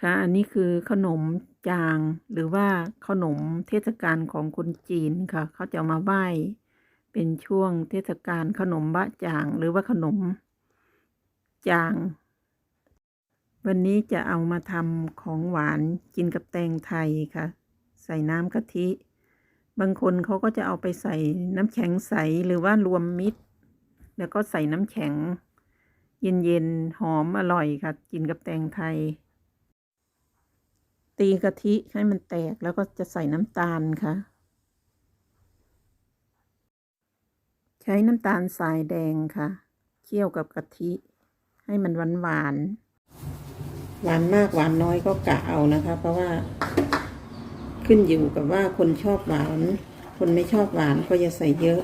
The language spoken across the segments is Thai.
ค่ะอันนี้คือขนมจางหรือว่าขนมเทศกาลของคนจีนค่ะ เขาจะมาไหว้เป็นช่วงเทศกาลขนมบะจางหรือว่าขนมจาง วันนี้จะเอามาทำของหวานกินกับแตงไทยค่ะ ใส่น้ำกะทิ บางคนเขาก็จะเอาไปใส่น้ำแข็งใสหรือว่ารวมมิตร แล้วก็ใส่น้ำแข็ง เย็นๆหอมอร่อยค่ะ กินกับแตงไทย ตีกะทิให้มันแตกแล้วก็จะใส่น้ำตาลค่ะ ใช้น้ำตาลทรายแดงค่ะ เคี่ยวกับกะทิ ให้มันหวานหวานหวานมากหวานน้อยก็กะเอานะคะ เพราะว่า ขึ้นอยู่กับว่าคนชอบหวาน คนไม่ชอบหวานก็จะใส่เยอะ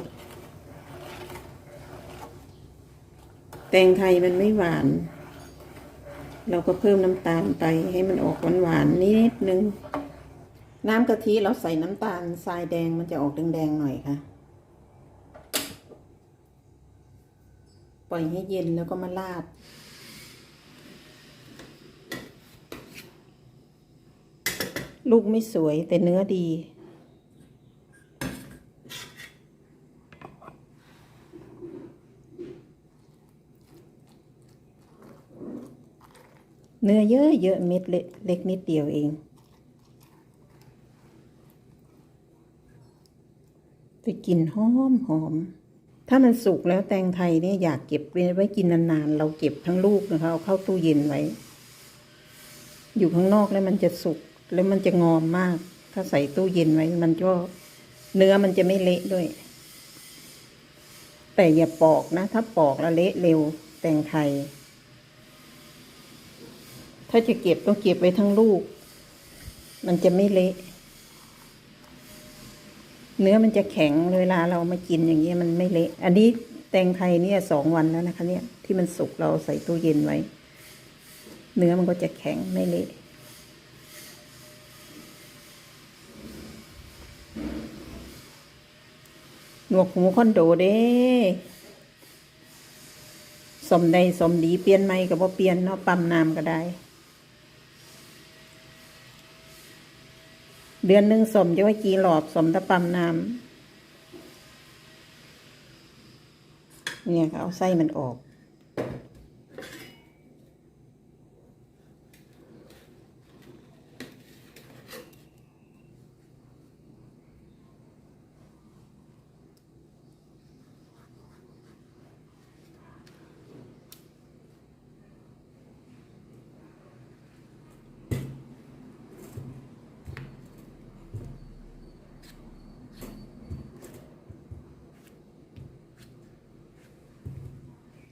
แตงไทยมันไม่หวาน เราก็เพิ่มน้ำตาลไปให้มันออกหวานๆนิดนึง น้ำกะทิเราใส่น้ำตาลทรายแดงมันจะออกแดงๆหน่อยค่ะ ปล่อยให้เย็นแล้วก็มาราดลูกไม่สวยแต่เนื้อดี เนื้อเยอะเยอะเม็ดเล็กเล็กนิดเดียวเองไปกินหอมหอม ถ้ามันสุกแล้วแตงไทยเนี่ยอยากเก็บไว้กินนานๆ เราเก็บทั้งลูกนะคะเอาเข้าตู้เย็นไว้ อยู่ข้างนอกแล้วมันจะสุกแล้วมันจะงอมมาก ถ้าใส่ตู้เย็นไว้ มันก็เนื้อมันจะไม่เละด้วย แต่อย่าปอกนะ ถ้าปอกแล้วเละเร็วแตงไทย ถ้าจะเก็บต้องเก็บไว้ทั้งลูก มันจะไม่เละ เนื้อมันจะแข็งเวลาเรามากินอย่างเงี้ยมันไม่เละ อันนี้แตงไทยเนี่ยสองวันแล้วนะคะ เนี่ยที่มันสุกเราใส่ตู้เย็นไว้ เนื้อมันก็จะแข็งไม่เละหนวกหูคอนโดเด้สมใดสมดีเปลี่ยนไม่กับว่าเปลี่ยนเนาะปั๊มน้ำก็ได้ เดือนหนึ่งสมจะไว้กี่หลอบสมตะปั๊มน้ำเนี่ยค่ะเอาไส้มันออก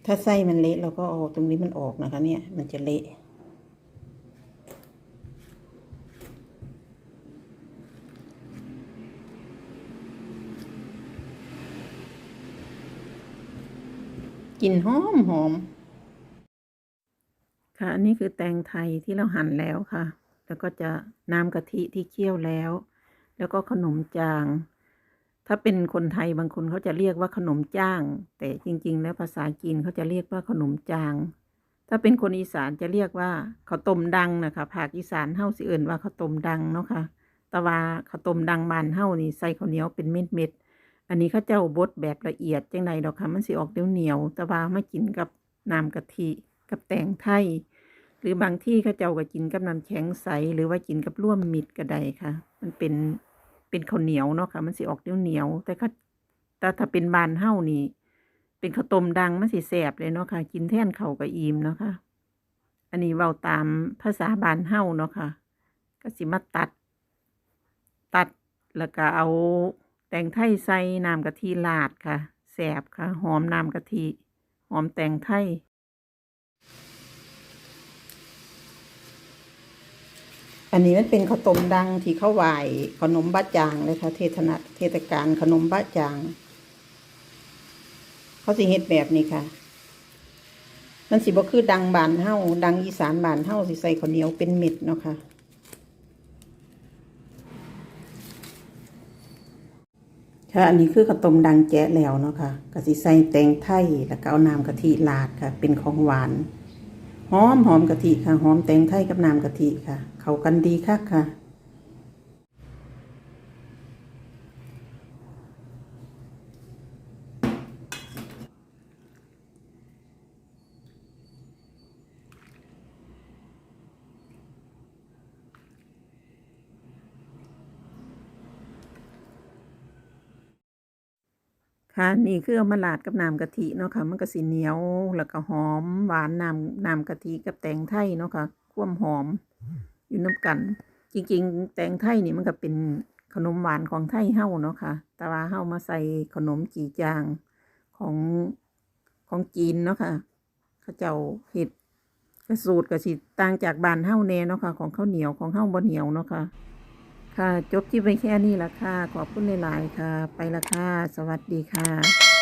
ถ้าไส้มันเละเราก็เอาตรงนี้มันออกนะคะ เนี่ย มันจะเละกลิ่นหอมหอม ค่ะ อันนี้คือแตงไทยที่เราหั่นแล้วค่ะ แล้วก็จะน้ำกะทิที่เคี่ยวแล้ว แล้วก็ขนมจาง ถ้าเป็นคนไทยบางคนเขาจะเรียกว่าขนมจ้าง แต่จริง ๆ แล้วภาษาจีนเขาจะเรียกว่าขนมจาง ถ้าเป็นคนอีสานจะเรียกว่าข้าวต้มดังนะคะภาคอีสานเฮาสิเอิ่นว่าข้าวต้มดังเนาะค่ะต่ว่าข้าวต้มดังบานเฮานี่ใส่ข้าวเหนียวเป็นเม็ดๆอันนี้เขาเจ้าบดแบบละเอียดจังใดดอกค่ะมันสิออกเหนียวๆต่ว่ามากินกับน้ำกะทิกับแตงไทย หรือบางที่เขาเจ้าก็กินกับน้ำแข็งใสหรือว่ากินกับร่วมมิตรก็ได้ค่ะ มันเป็น เป็นข้าวเหนียวเนาะค่ะ มันสิออกเหนียวเหนียวแต่ถ้าแต่ถ้าเป็นบานเฮ้านี่ เป็นข้าวต้มดังมันสิแสบเลยเนาะค่ะ กินแท่นเข้ากับอิ่มเนาะค่ะ อันนี้เว้าตามภาษาบานเฮ้าเนาะค่ะ ก็สิมาตัด ตัดแล้วก็เอาแตงไทยใส่น้ำกะทิลาดค่ะแสบค่ะ หอมน้ำกะทิ หอมแตงไทย อันนี้มันเป็นข้าวต้มดังที่เขาไหวขนมบะจางเลยค่ะเทศนาเทศกาลขนมบะจาง เขาสิเฮ็ดแบบนี้ค่ะ มันสิบ่คือดังบานเฮาดังอีสานบานเฮาสิใส่ข้าวเหนียวเป็นเม็ดเนาะค่ะค่ะ อันนี้คือข้าวต้มดังแจ๊ะแล้วเนาะค่ะก็สิใส่แตงไทยแล้วก็เอาน้ำกะทิราดค่ะ เป็นของหวานหหอมหอมกะทิค่ะหอมแตงไทยกับน้ำกะทิค่ะ เข้ากันดีคักค่ะ ค่ะนี่คือเอามาลาดกับน้ำกะทิเนาะค่ะมันก็สิเหนียวแล้วก็หอมหวานน้ำน้ำกะทิกับแตงไทยเนาะค่ะความหอม อยู่น้ำกัน จริง ๆ แตงไทยนี่มันก็เป็นขนมหวานของไทยเฮ้าเนาะค่ะ แต่ว่าเฮ้ามาใส่ขนมจีจางของของจีนเนาะค่ะเขาเจ้าเฮ็ดกระสูตรก็สิต่างจากบ้านเฮ้าแน่เนาะค่ะ ของข้าวเหนียวของเฮาบ่เหนียวเนาะค่ะ ค่ะ จบที่ไปแค่นี้ละค่ะ ขอบคุณหลาย ๆ ค่ะ ไปละค่ะ สวัสดีค่ะ